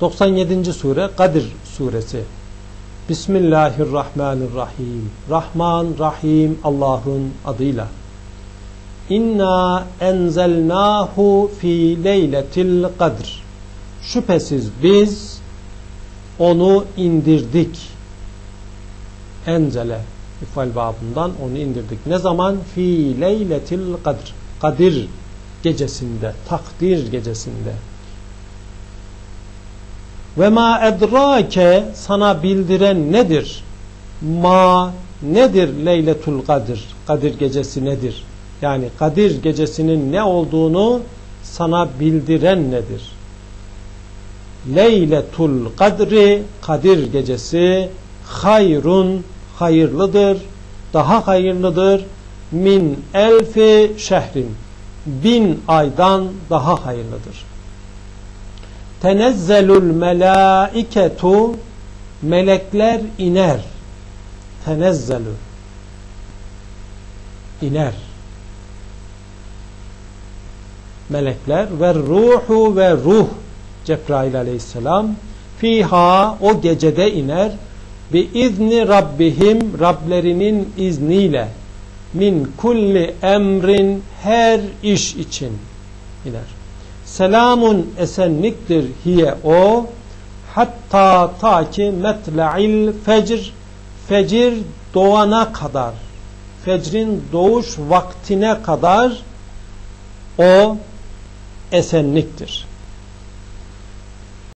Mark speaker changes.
Speaker 1: 97. sure Kadir suresi. Bismillahirrahmanirrahim. Rahman, Rahim Allah'ın adıyla. İnna enzelnahu fi leyletil kadr. Şüphesiz biz onu indirdik. Enzele ifal babından onu indirdik. Ne zaman? Fi leyletil kadr. Kadir gecesinde, takdir gecesinde. Ve ma edrake sana bildiren nedir? Ma nedir Leyletul Kadir? Kadir gecesi nedir? Yani Kadir gecesinin ne olduğunu sana bildiren nedir? Leyletul Kadri Kadir gecesi hayrun hayırlıdır, daha hayırlıdır min elfi şehrin bin aydan daha hayırlıdır. Tenezzelul melaiketu melekler iner. Tenezzelu iner. Melekler ve ruhu ve ruh Cebrail aleyhisselam fiha o gecede iner bi izni rabbihim Rablerinin izniyle min kulli emrin her iş için iner. Selamun esenliktir hiye o hatta ta ki metla'il fecr fecir doğana kadar fecrin doğuş vaktine kadar o esenliktir.